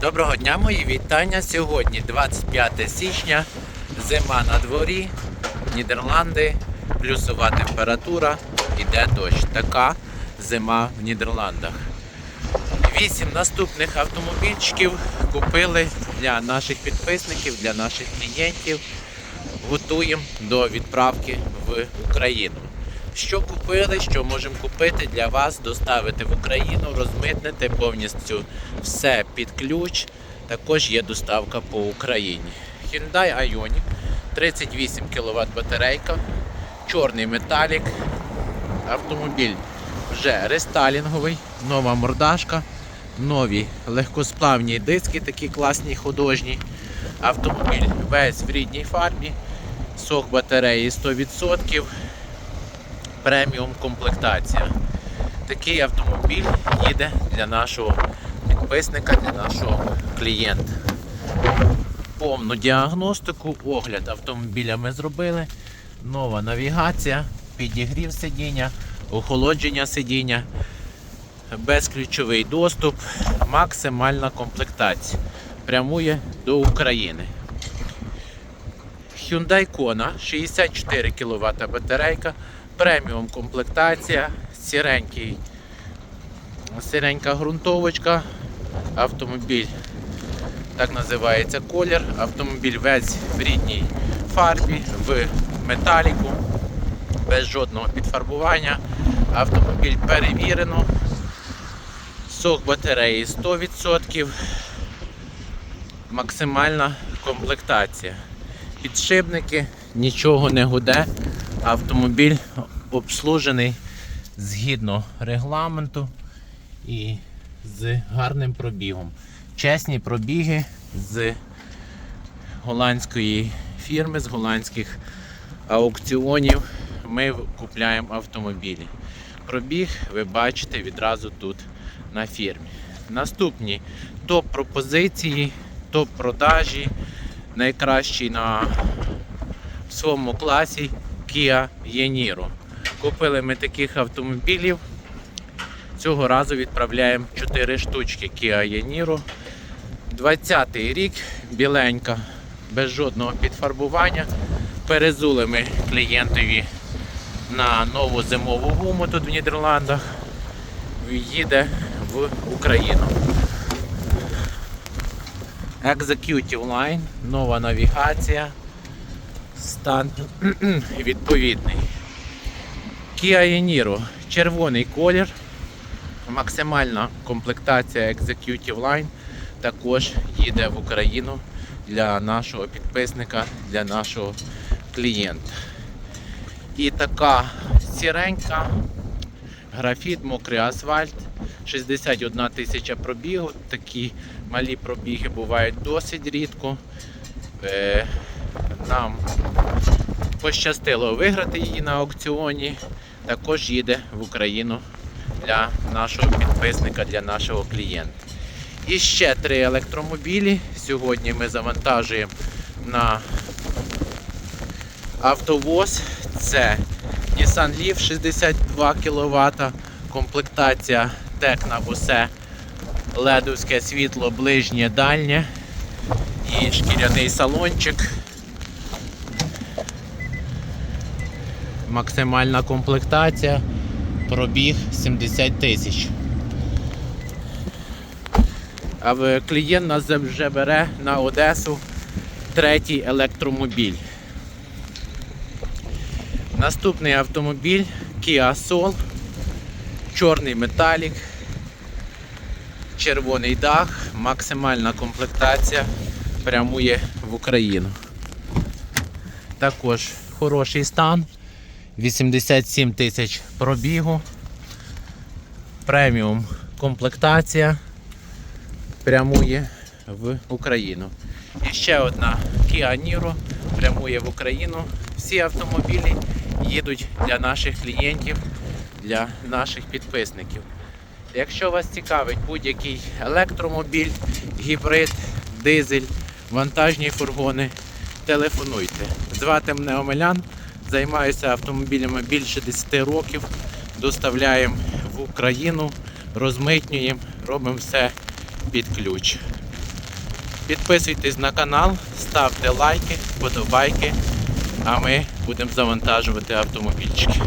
Доброго дня, мої вітання. Сьогодні 25 січня, зима на дворі, Нідерланди, плюсова температура, іде дощ. Така зима в Нідерландах. Вісім наступних автомобільчиків купили для наших підписників, для наших клієнтів. Готуємо до відправки в Україну. Що купили, що можемо купити для вас, доставити в Україну, розмитнити повністю все під ключ. Також є доставка по Україні. Hyundai Ioniq 38 кВт батарейка, чорний металік. Автомобіль вже рестайлінговий, нова мордашка, нові легкосплавні диски, такі класні художні. Автомобіль весь в рідній фарбі, сок батареї 100%, преміум комплектація. Такий автомобіль їде для нашого підписника, для нашого клієнта. Повну діагностику, огляд автомобіля ми зробили. Нова навігація, підігрів сидіння, охолодження сидіння, безключовий доступ, максимальна комплектація. Прямує до України. Hyundai Kona 64 кВт батарейка, преміум комплектація, сіренький, сіренька ґрунтовочка, автомобіль, так називається колір, автомобіль весь в рідній фарбі, в металіку, без жодного підфарбування. Автомобіль перевірено, сок батареї 100%, максимальна комплектація підшипники, нічого не гуде. Автомобіль обслужений згідно регламенту і з гарним пробігом. Чесні пробіги з голландської фірми, з голландських аукціонів. Ми купляємо автомобілі. Пробіг ви бачите відразу тут на фірмі. Наступні топ-пропозиції, топ-продажі найкращий на своєму класі Kia Yeniro. Купили ми таких автомобілів. Цього разу відправляємо 4 штучки Kia Yeniro. 20-й рік, біленька, без жодного підфарбування. Перезули ми клієнтові на нову зимову гуму тут в Нідерландах. Їде в Україну. Executive Line, нова навігація, стан відповідний. Kia Yeniro, червоний колір, максимальна комплектація Executive Line також їде в Україну для нашого підписника, для нашого клієнта. І така сіренька, графіт, мокрий асфальт. 61 тисяча пробігу. Такі малі пробіги бувають досить рідко. Нам пощастило виграти її на аукціоні. Також їде в Україну для нашого підписника, для нашого клієнта. І ще три електромобілі. Сьогодні ми завантажуємо на автовоз. Це Nissan Leaf 62 кВт, комплектація Текна усе ледовське світло ближнє дальнє і шкіряний салончик. Максимальна комплектація, пробіг 70 тисяч. А клієнт нас вже бере на Одесу третій електромобіль. Наступний автомобіль Kia Soul, чорний металік, червоний дах, максимальна комплектація прямує в Україну. Також хороший стан, 87 тисяч пробігу, преміум комплектація прямує в Україну. І ще одна Kia Niro прямує в Україну. Всі автомобілі їдуть для наших клієнтів, для наших підписників. Якщо вас цікавить будь-який електромобіль, гібрид, дизель, вантажні фургони, телефонуйте. Звати мене Омелян, займаюся автомобілями більше 10 років, доставляємо в Україну, розмитнюємо, робимо все під ключ. Підписуйтесь на канал, ставте лайки, подобайки, а ми будемо завантажувати автомобільчики.